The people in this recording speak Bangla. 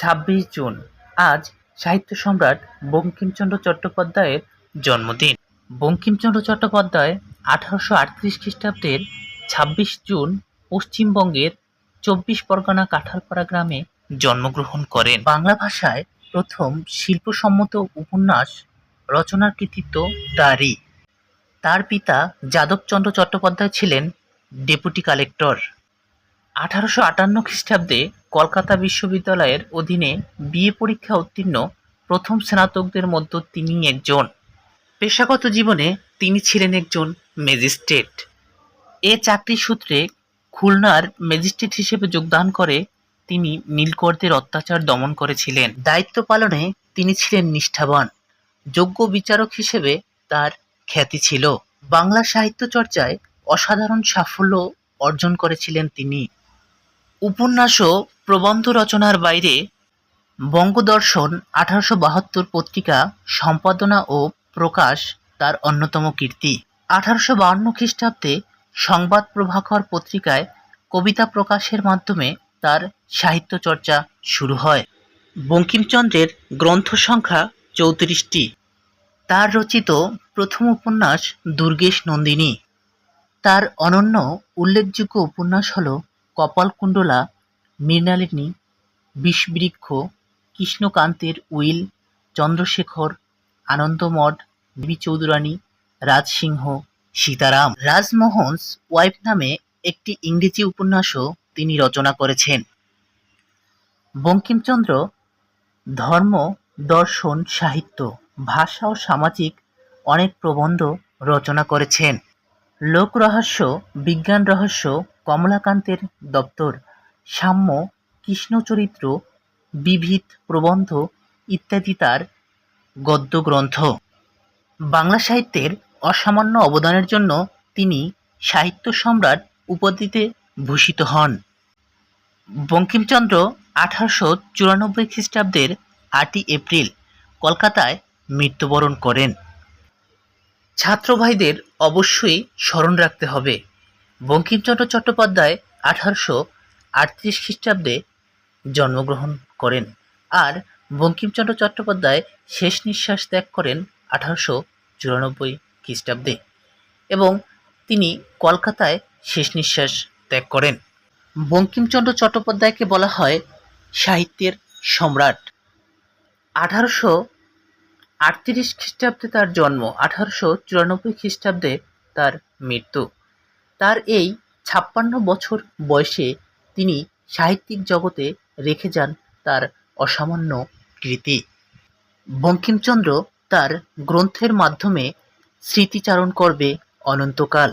ছাব্বিশ জুন। আজ সাহিত্য সম্রাট বঙ্কিমচন্দ্র চট্টোপাধ্যায়ের জন্মদিন। বঙ্কিমচন্দ্র চট্টোপাধ্যায় আঠারোশো আটত্রিশ খ্রিস্টাব্দের ছাব্বিশ জুন পশ্চিমবঙ্গের চব্বিশ পরগনা কাঁঠালপাড়া গ্রামে জন্মগ্রহণ করেন। বাংলা ভাষায় প্রথম শিল্পসম্মত উপন্যাস রচনার কৃতিত্ব তারই। তার পিতা যাদবচন্দ্র চট্টোপাধ্যায় ছিলেন ডেপুটি কালেক্টর। আঠারোশো আটান্ন খ্রিস্টাব্দে কলকাতা বিশ্ববিদ্যালয়ের অধীনে বিএ পরীক্ষা উত্তীর্ণ প্রথম স্নাতকদের মধ্য তিনি একজন। পেশাগত জীবনে তিনি ছিলেন একজন ম্যাজিস্ট্রেট। এ চাকরি সূত্রে খুলনার ম্যাজিস্ট্রেট হিসেবে যোগদান করে তিনি নীলকরদের অত্যাচার দমন করেছিলেন। দায়িত্ব পালনে তিনি ছিলেন নিষ্ঠাবান। যোগ্য বিচারক হিসেবে তার খ্যাতি ছিল। বাংলা সাহিত্য চর্চায় অসাধারণ সাফল্য অর্জন করেছিলেন তিনি। উপন্যাস ও প্রবন্ধ রচনার বাইরে বঙ্গদর্শন আঠারোশো বাহাত্তর পত্রিকা, সম্পাদনা ও প্রকাশ তার অন্যতম কীর্তি। আঠারোশো বাহান্ন খ্রিস্টাব্দে সংবাদ প্রভাকর পত্রিকায় কবিতা প্রকাশের মাধ্যমে তার সাহিত্য চর্চা শুরু হয়। বঙ্কিমচন্দ্রের গ্রন্থ সংখ্যা চৌত্রিশটি। তার রচিত প্রথম উপন্যাস দুর্গেশ নন্দিনী। তার অনন্য উল্লেখযোগ্য উপন্যাস হল কপালকুণ্ডলা, মৃণালিনী, বিষবৃক্ষ, কৃষ্ণকান্তের উইল, চন্দ্রশেখর, আনন্দমঠ, দেবী চৌধুরানী, রাজসিংহ, সীতারাম। রাজমোহনস ওয়াইফ নামে একটি ইংরেজি উপন্যাসও তিনি রচনা করেছেন। বঙ্কিমচন্দ্র, ধর্ম, দর্শন, সাহিত্য, ভাষা ও সামাজিক অনেক প্রবন্ধ রচনা করেছেন। লোক রহস্য, বিজ্ঞান রহস্য কমলাকান্তের দপ্তর, সাম্য, কৃষ্ণচরিত্র বিবিধ প্রবন্ধ ইত্যাদি তার গদ্যগ্রন্থ। বাংলা সাহিত্যের অসামান্য অবদানের জন্য তিনি সাহিত্য সম্রাট উপাধিতে ভূষিত হন। বঙ্কিমচন্দ্র আঠারোশো চুরানব্বই খ্রিস্টাব্দের আটই এপ্রিল কলকাতায় মৃত্যুবরণ করেন। ছাত্র ভাইদের অবশ্যই স্মরণ রাখতে হবে। বঙ্কিমচন্দ্র চট্টোপাধ্যায় আঠারোশো আটত্রিশ খ্রিস্টাব্দে জন্মগ্রহণ করেন আর বঙ্কিমচন্দ্র চট্টোপাধ্যায় শেষ নিঃশ্বাস ত্যাগ করেন আঠারোশো চুরানব্বই খ্রিস্টাব্দে এবং তিনি কলকাতায় শেষ নিঃশ্বাস ত্যাগ করেন। বঙ্কিমচন্দ্র চট্টোপাধ্যায়কে বলা হয় সাহিত্যের সম্রাট। আঠারোশো আটত্রিশ খ্রিস্টাব্দে তার জন্ম, আঠারোশো চুরানব্বই খ্রিস্টাব্দে তার মৃত্যু। তার এই ছাপ্পান্ন বছর বয়সে তিনি সাহিত্যিক জগতে রেখে যান তার অসামান্য কৃতি। বঙ্কিমচন্দ্র তার গ্রন্থের মাধ্যমে স্মৃতিচারণ করবে অনন্তকাল।